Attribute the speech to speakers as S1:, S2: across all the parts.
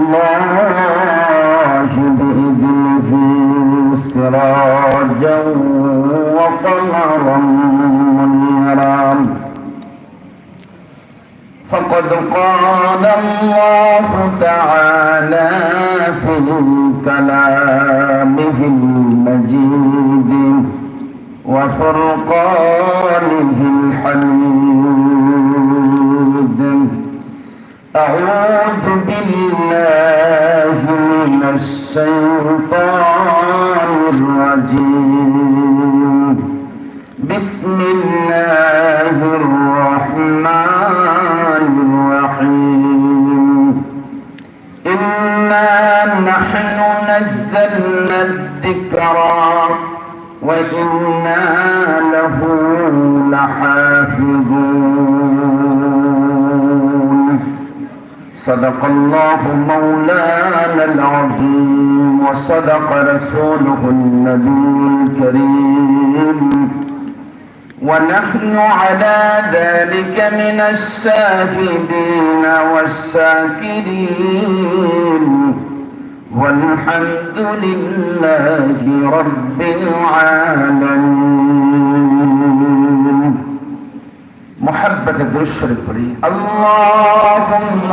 S1: الله بإذنه سراجا وقمرا منيرا. فقد قال الله تعالى في كلامه المجيد وفرقانه الحميد صدق الله مولانا العظيم وصدق رسوله النبي الكريم. ونحن على ذلك من الشاهدين والشاكرين. والحمد لله رب العالمين. محبة الدرس الكريم اللهم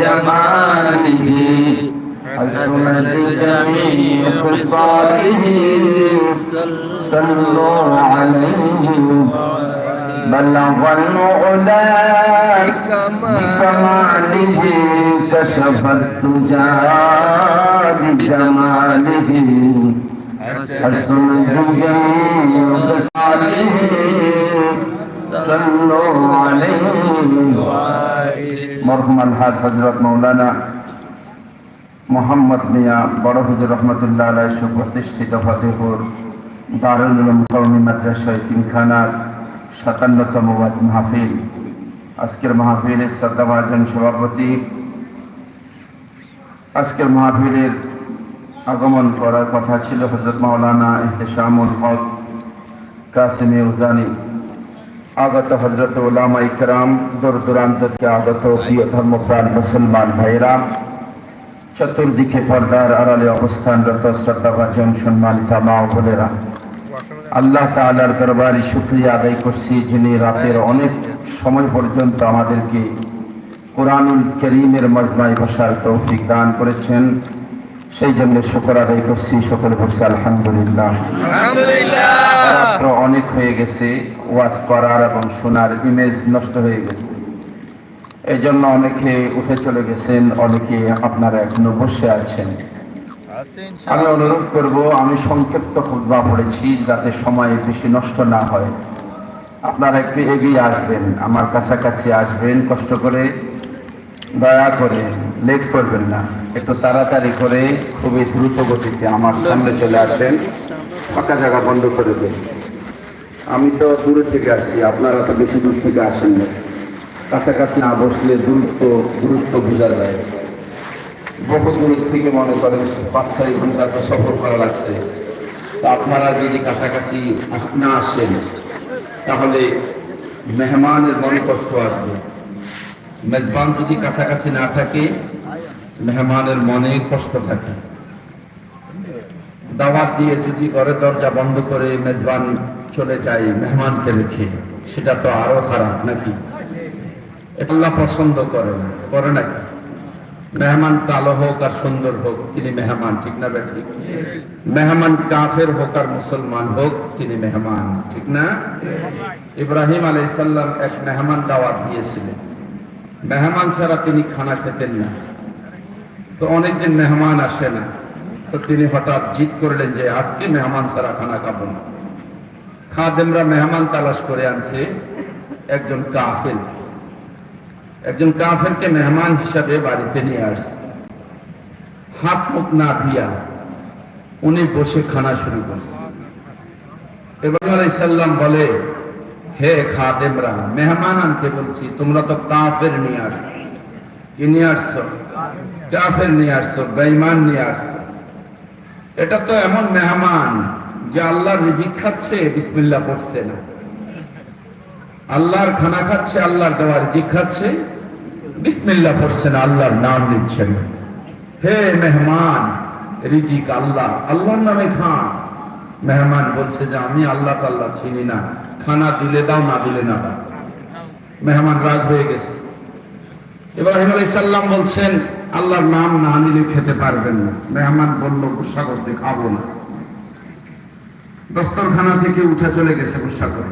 S1: بجماله حسنت جميع خصاله صلوا عليه بلغ العلا بكماله كشف الدجى بجماله حسن جميع خصاله صلوا عليه মরহুম আলহাজ হজরত মৌলানা মোহাম্মদ মিয়া বড় হুজুর রহমতুল্লাহ আলাই সুপ্রতিষ্ঠিত ফতেপুর দারুল উলুম কওমি মাদ্রাসা তিনখানার সাতান্নতম ওয়াজ মাহফিল। আজকের মাহফিলের শ্রদ্ধাভাজন সভাপতি। আজকের মাহফিলের আগমন করার কথা ছিল হজরত মাওলানা ইহতেশামুল হক কাসিমে উজানি। আগত হজরত ওলামা ইকরাম দূর দূরান্ত আগত প্রিয় ধর্মপ্রাণ মুসলমান ভাইরা চতুর্দিকে পর্দার আড়ালে অবস্থানরত শ্রদ্ধাভাজন সম্মানিত মা বোনেরা, আল্লাহ তাআলার দরবারে শুক্রিয়া আদায় করছি যিনি রাতের অনেক সময় পর্যন্ত আমাদেরকে কোরআনুল করিমের মজমায় বসার তৌফিক দান করেছেন। সেই জন্য শুকর আদায় করছি সকলে বলছি আলহামদুলিল্লাহ। রাত্র অনেক হয়ে গেছে, ওয়াজ করার এবং শোনার ইমেজ নষ্ট হয়ে গেছে। এই জন্য অনেকে উঠে চলে গেছেন, অনেকে আপনারা এখনও বসে আছেন। আমি অনুরোধ করব, আমি সংক্ষিপ্ত খুদবা পড়েছি যাতে সময় বেশি নষ্ট না হয়। আপনারা একটু এগিয়ে আসবেন, আমার কাছাকাছি আসবেন, কষ্ট করে। দয়া করে লেট করবেন না। একটু তাড়াতাড়ি করে খুবই দ্রুত গতিতে আমার সামনে চলে আসেন। ফাঁকা জায়গা বন্ধ করে দেন। আমি তো দূরের থেকে আসছি, আপনারা তো বেশি দূর থেকে আসেন না। কাছাকাছি না বসলে দূরত্ব দূরত্ব বোঝা যায় বহু দূর থেকে মনে করেন পাঁচ ছয় ঘণ্টা তো সফর করা লাগছে। তা আপনারা যদি কাছাকাছি না আসেন, তাহলে মেহমানের মনে কষ্ট আসবে। মেজবান যদি কাছাকাছি না থাকে মেহমানের মনে কষ্ট থাকে। দাওয়াত দিয়ে যদি ঘরের দরজা বন্ধ করে মেজবান চলে যায় মেহমানকে রেখে, সেটা তো আরও খারাপ নাকি? এটা পছন্দ করে না, করে নাকি? মেহমান কালো হোক আর সুন্দর হোক, তিনি মেহমান, ঠিক না বে ঠিক? মেহমান কাফের হোক আর মুসলমান হোক, তিনি মেহমান, ঠিক না? ইব্রাহিম আলাইসাল্লাম এক মেহমান দাওয়াত দিয়েছিলেন। মেহমান ছাড়া তিনি খানা খেতেন না। তো অনেকদিন মেহমান আসে না। তো তিনি হঠাৎ জিদ করলেন যে, আজকে মেহমান সারা খানা খাব না। খাদেমরা মেহমান তালাশ করে আনছে একজন কাফের একজন কাফেরকে মেহমান হিসাবে বাড়িতে নিয়ে আসছে। হাত মুখ না দিয়া উনি বসে খানা শুরু করছে। এবার আলাইসাল্লাম বলে, হে খাদেমরা, মেহমান আনতে বলছি, তোমরা তো কাফের নিয়ে আসছো। কি নিয়ে আসছো? কাফের নিয়ে আসছো, বেঈমান নিয়ে আসছো। এটা তো এমন মেহমান যে আল্লাহর রিজিক খাচ্ছে বিসমিল্লা পড়ছে না। আল্লাহর খানা খাচ্ছে, আল্লাহর দেওয়া রিজিক খাচ্ছে, বিসমিল্লাহ পড়ছে না, আল্লাহর নাম নিচ্ছে না। হে মেহমান, রিজিক আল্লাহ, আল্লাহর নামে খান। মেহমান বলছে যে, আমি আল্লাহ তাল্লাহ চিনি না। খানা দিলে দাও, না দিলে না দাও। মেহমান রাগ হয়ে গেছে। এবার আলাইহিস সালাম বলছেন আল্লাহর নাম না নিলে খেতে পারবেন না। মেহমান বলল, গুসা করছে, খাব না। দস্তরখানা থেকে উঠে চলে গেছে গুসা করে।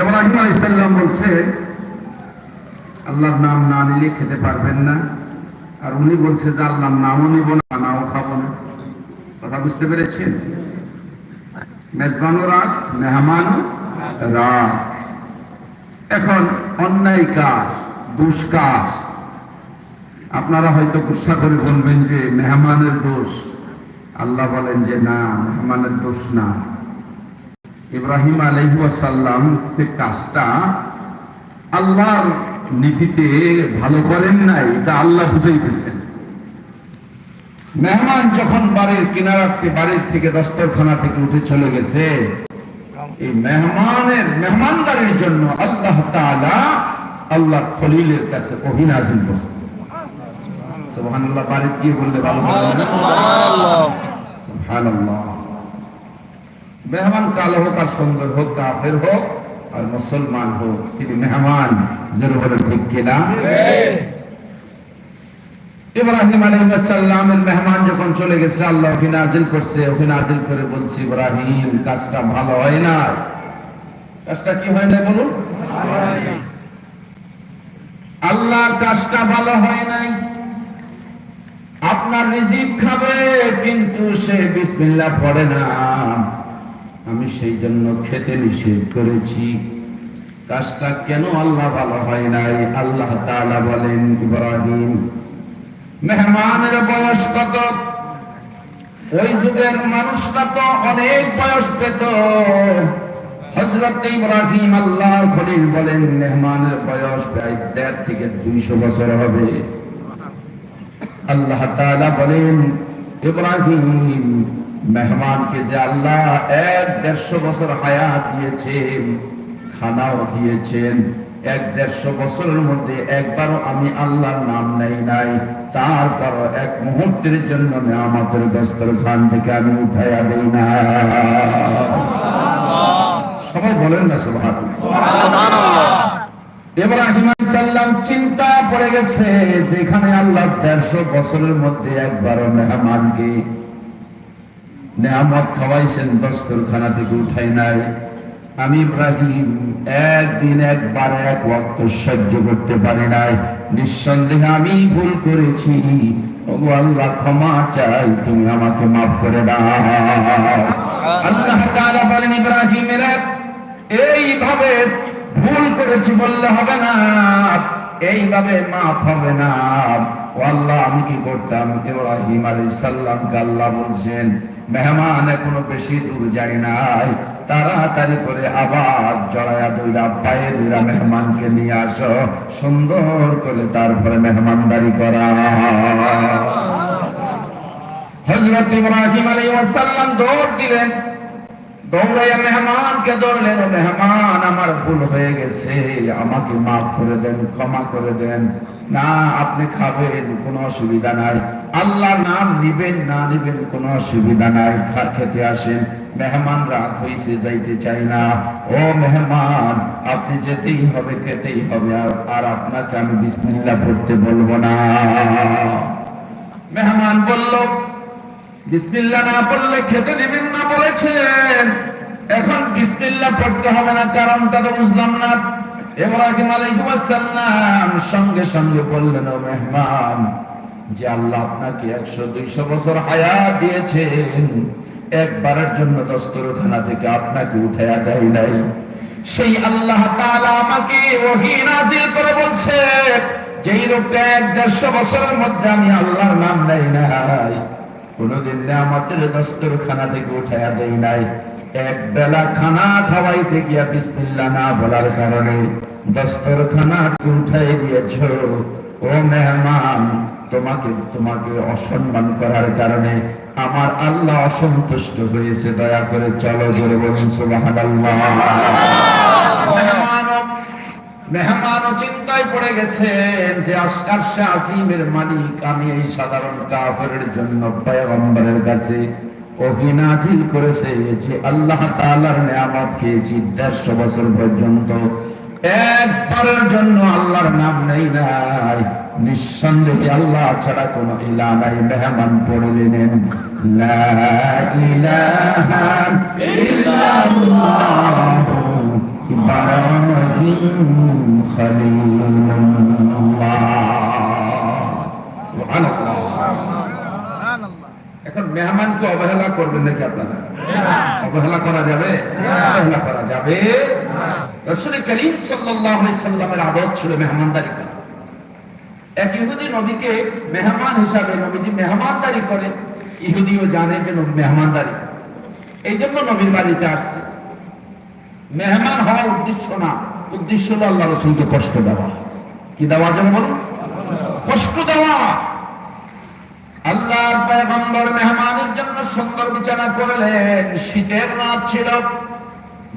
S1: ইব্রাহিম আলাইহিস সালাম বলছে, আল্লাহর নাম না নিলে খেতে পারবেন না। আর উনি বলছে যে, আল্লাহর নামও নিব না নাও খাব না। কথা বুঝতে পেরেছেন? মেজবানও রাগ মেহমানও রাগ এখন অন্যায় কাজ, দুষ্কাজ আপনারা হয়তো গুসা করে বলবেন যে মেহমানের দোষ। আল্লাহ বলেন যে না, মেহমানের দোষ না। ইব্রাহিম আলহাসাল্লাম কাজটা আল্লাহর নীতিতে ভালো করেন নাই, এটা আল্লাহ বুঝাইতেছেন। মেহমান যখন বাড়ির কিনারাতে, বাড়ির থেকে দস্তরখানা থেকে উঠে চলে গেছে, এই মেহমানের, মেহমানদারির জন্য আল্লাহ তাআলা আল্লাহ খলিলের কাছে অভিনাজিল করছে। সুবহানাল্লাহ বাড়িতে গিয়ে বললে ভালো সুবহানাল্লাহ। মেহমান কালো হোক আর সুন্দর হোক কাফের হোক আর মুসলমান হোক তিনি মেহমান জোর বলে ঠিক কিনা? ইব্রাহিম আলাইহিসসালামের মেহমান যখন চলে গেছে আল্লাহ ওকে নাজিল করছে ওকে নাজিল করে বলছে ইব্রাহিম কাজটা ভালো হয় না। কাজটা কি হয় না বলুন? আল্লাহ কাজটা ভালো হয় নাই। আপনার রিজিক খাবে, কিন্তু সে বিসমিল্লাহ পড়ে না। আমি সেই জন্য খেতে নিষেধ করেছি। কাজটা কেন আল্লাহ ভালো হয় নাই? আল্লাহ তাআলা বলেন, ইব্রাহিম, মেহমানের বয়স কত? ওই যুগের মানুষরা তো অনেক বয়স পেত। হজরত ইব্রাহিম আল্লাহর খলিল বলেন, মেহমানের বয়স প্রায় দেড় থেকে দুইশো বছর হবে। আল্লাহ তাআলা বলেন ইব্রাহিম মেহমানকে যে আল্লাহ এক দেড়শো বছর হায়াত দিয়েছেন খানাও দিয়েছেন এক দেড়শো বছরের মধ্যে একবারও আমি আল্লাহর নাম নেই নাই তারপর এক মুহূর্তের জন্য আমাদের দস্তরখান থেকে আমি উঠাইয়া দেই না। সবাই বলেন না সুবহান ইব্রাহিম সাল্লাম চিন্তা পড়ে গেছে যেখানে আল্লাহ দেড়শো বছরের মধ্যে একবারও মেহমানকে নেয়ামত খাওয়াইছেন দস্তরখানা থেকে উঠাই নাই। আমি ইব্রাহিম একদিন একবার এক ওয়াক্ত সহ্য করতে পারি নাই। নিঃসন্দেহে আমি ভুল করেছি। ওগো আল্লাহ ক্ষমা চাই তুমি আমাকে মাফ করে দাও। আল্লাহ তাআলা বলেন ইব্রাহিমের এইভাবে ভুল করেছি বললে হবে না। এইভাবে মাফ হবে না। আল্লাহ, আমি কি করতাম? ইব্রাহিম আলাইহিস সালামকে আল্লাহ বলছেন, মেহমান এখনও বেশি দূর যায় নাই। তাড়াতাড়ি করে আবার জড়ায়া দুইরা পায়ে দুইরা মেহমানকে নিয়ে আসো। সুন্দর করে তারপরে মেহমানদারি করা। হজরত ইব্রাহিম আলাইহিস সালাম দৌড় দিলেন। দৌড়াইয়া মেহমানকে ধরলেন, মেহমান, আমার ভুল হয়ে গেছে, আমাকে মাফ করে দেন, ক্ষমা করে দেন। না, আপনি খাবেন, কোনো অসুবিধা নাই। আল্লাহ নাম নিবেন, না নিবেন, কোনো অসুবিধা নাই। খেতে আসেন, মেহমান রাগ হয়েছে যাইতে চাই না। ও মেহমান, আপনি যেতেই হবে, খেতেই হবে আর- আপনাকে আমি বিসমিল্লাহ পড়তে বলব না। মেহমান বলল বিসমিল্লাহ না পড়লে খেতে দিবেন না বলেছেন। এখন বিসমিল্লাহ পড়তে হবে না, কারণটা তো বুঝলাম না। সঙ্গে সঙ্গে বললেন, ও মেহমান, যে আল্লাহ আপনাকে একশো দুইশো বছর দিয়েছেন, একবারের জন্য দস্তরখানা থেকে আপনাকে উঠাইয়া দেয় নাই। সেই আল্লাহ তাআলা আমাকে ওহী করে বলছে, যেই লোকটা এক দেড়শো বছরের মধ্যে আমি আল্লাহর নাম নেই নাই কোনদিন আমাদের দস্তরখানা থেকে উঠাইয়া দেই নাই। এক বেলা খানা খাওয়াইতে গিয়া বিসমিল্লাহ না বলার কারণে দস্তরখানা উঠাই দিয়েছ। ও মেহমান তোমাকে তোমাকে অসম্মান করার কারণে আমার আল্লাহ অসন্তুষ্ট হয়েছে। দয়া করে চলো জোরে বলুন সুবহানাল্লাহ। মেহমান চিন্তায় পড়ে গেছেন যে আসকার আজিমের মালিক, আমি এই সাধারণ কাফের জন্য পয়গম্বরের কাছে ওহি নাজিল করেছে যে আল্লাহ তাআলার নিয়ামত খেয়েছি দেড়শো বছর পর্যন্ত। একবারের জন্য আল্লাহর নাম নেই নাই। নিঃসন্দেহে আল্লাহ ছাড়া কোনো ইলা নাই। মেহমান পড়ে নিলেন লা ইলাহা ইল্লাল্লাহ। খলিলুল্লাহ সুবহানাল্লাহ। এখন মেহমানকে অবহেলা করবেন নাকি আপনারা? অবহেলা করা যাবে? অবহেলা করা যাবে? রসুল করিম সাল্লামের আদত ছিল মেহমানদারি করা। এক ইহুদি নবীকে মেহমান হিসাবে নবীজি মেহমানদারি করে। ইহুদিও জানে যে মেহমানদারি। এই জন্য নবীর বাড়িতে আসছে। মেহমান হওয়ার উদ্দেশ্য না, উদ্দেশ্য হলো আল্লাহ রসুলকে কষ্ট দেওয়া। কি দেওয়া যেন বলুন কষ্ট দেওয়া। আল্লাহর পয়গম্বর মেহমানের জন্য সুন্দর বিছানা করলেন শীতের রাত ছিল।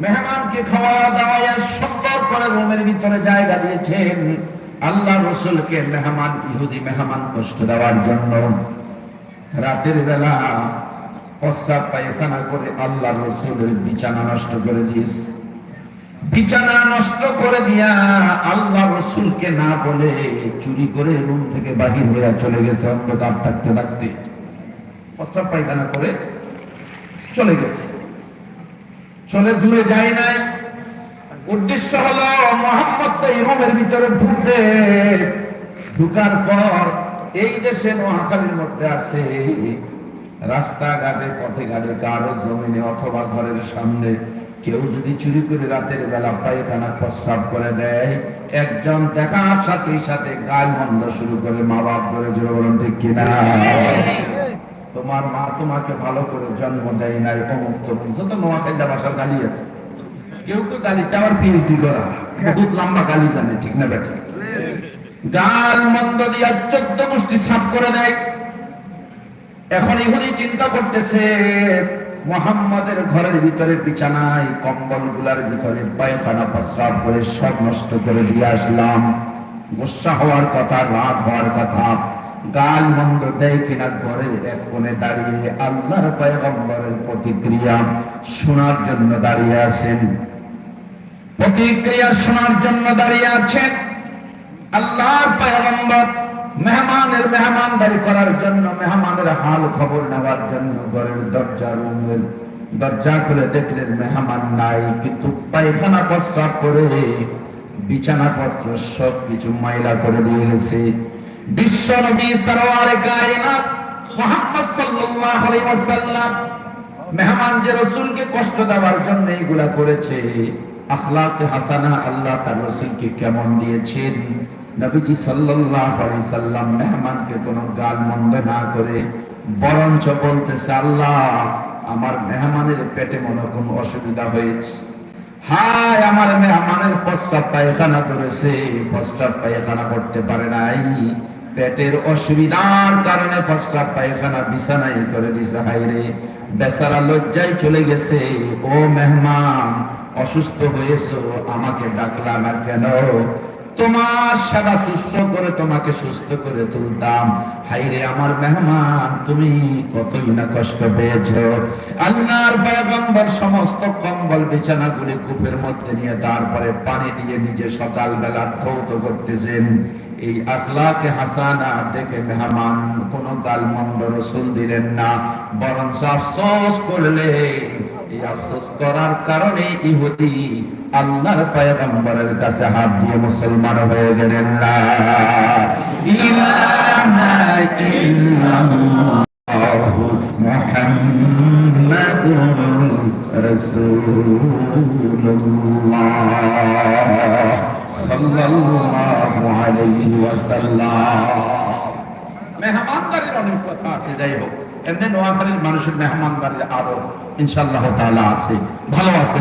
S1: মেহমানকে খাওয়া দাওয়া সুন্দর করে রুমের ভিতরে জায়গা দিয়েছেন। আল্লাহ রসুলকে মেহমান, ইহুদি মেহমান কষ্ট দেওয়ার জন্য। রাতের বেলা প্রস্রাব পায়খানা করে আল্লাহ রসুলের বিছানা নষ্ট করে দিয়েছে। বিছানা নষ্ট করে দিয়া আল্লাহ রসুলকে না বলে চুরি করে রুম থেকে বাহির হইয়া চলে গেছে, অন্ধকার থাকতে থাকতে। প্রস্তাব পায়খানা করে চলে গেছে। চলে দূরে যায় নাই। উদ্দেশ্য হলো মোহাম্মদ তো এই ভিতরে ঢুকতে। ঢুকার পর এই দেশে নোয়াখালীর মধ্যে আছে। রাস্তাঘাটে, পথে ঘাটে, কারও জমিনে অথবা ঘরের সামনে কেউ যদি চুরি করে রাতের বেলা পায়খানা প্রস্রাব করে দেয়, একজন দেখার সাথে সাথে গাল মন্দ শুরু করে মা বাপ ধরে জোরে বলুন, ঠিক কিনা? তোমার মা তোমাকে ভালো করে জন্ম দেয় নাই, অমুক তমুক, যত নোয়াখালীটা ভাষার গালি আছে। কেউ কেউ গালিতে আবার পিএইচডি করা, বহুত লম্বা গালি জানে, ঠিক না বেটা? গাল মন্দ দিয়া চোদ্দ মুষ্টি সাফ করে দেয়। এখন এখনই চিন্তা করতেছে মোহাম্মদের ঘরের ভিতরে বিছানায় কম্বলগুলার ভিতরে পায়খানা প্রস্রাব করে সব নষ্ট করে দিয়ে আসলাম। গুসা হওয়ার কথা রাগ হওয়ার কথা, গাল মন্দ দেয় কিনা ঘরের এক কোণে দাঁড়িয়ে আল্লাহর পয়গম্বরের প্রতিক্রিয়া শোনার জন্য দাঁড়িয়ে আছেন। প্রতিক্রিয়া শোনার জন্য দাঁড়িয়ে আছেন আল্লাহর পয়গম্বর। মেহমানের মেহমানদারি করার জন্য মেহমানের হাল খবর নেওয়ার জন্য ঘরের দরজা রুমের দরজা খুলে দেখলেন মেহমান নাই, কিন্তু পায়খানা প্রস্তাব করে বিছানাপত্র সব কিছু মাইলা করে দিয়ে গেছে। বিশ্ব নবী সরওয়ারে কায়নাত মুহাম্মদ সাল্লাল্লাহু আলাইহি ওয়াসাল্লাম মেহমান যে রসুলকে কষ্ট দেওয়ার জন্য এইগুলা করেছে, আখলাক হাসানা আল্লাহ তার রসুলকে কেমন দিয়েছেন? নবীজি আলাইহি সাল্লাম মেহমানকে কোনো গাল মন্দ না করে বরঞ্চ বলতেছে, আল্লাহ, আমার মেহমানের পেটে মনে কোনো অসুবিধা হয়েছে। হায়, আমার মেহমানের প্রস্তাব পায়খানা করেছে। প্রস্তাব পায়খানা করতে পারে নাই। পেটের অসুবিধার কারণে প্রস্তাব পায়খানা বিছানায় করে দিছে হাইরে বেচারা লজ্জায় চলে গেছে। ও মেহমান, অসুস্থ হয়েছো, আমাকে ডাকলা না কেন? তোমার সেবা সুস্থ করে তোমাকে সুস্থ করে তুলতাম। হাইরে আমার মেহমান, তুমি কতই না কষ্ট পেয়েছ। আল্লাহর পয়গম্বর সমস্ত কম্বল বিছানাগুলি কূপের মধ্যে নিয়ে তারপরে পানি দিয়ে নিজে সকালবেলা ধৌত করতেছেন। এই আখলাকে হাসানা দেখে মেহমান কোন গাল মন্দ রসুল দিলেন না বরং আফসোস করলে এই আফসোস করার কারণে ইহুদি আল্লাহর পয়গম্বরের কাছে হাত দিয়ে মুসলমান হয়ে গেলেন না ইলাহা অনেক কথা আছে যাই হোক এমনি নোয়াখালীর মানুষের মেহমানদারির আরও ইনশাল্লাহ তালা আছে ভালো আছে।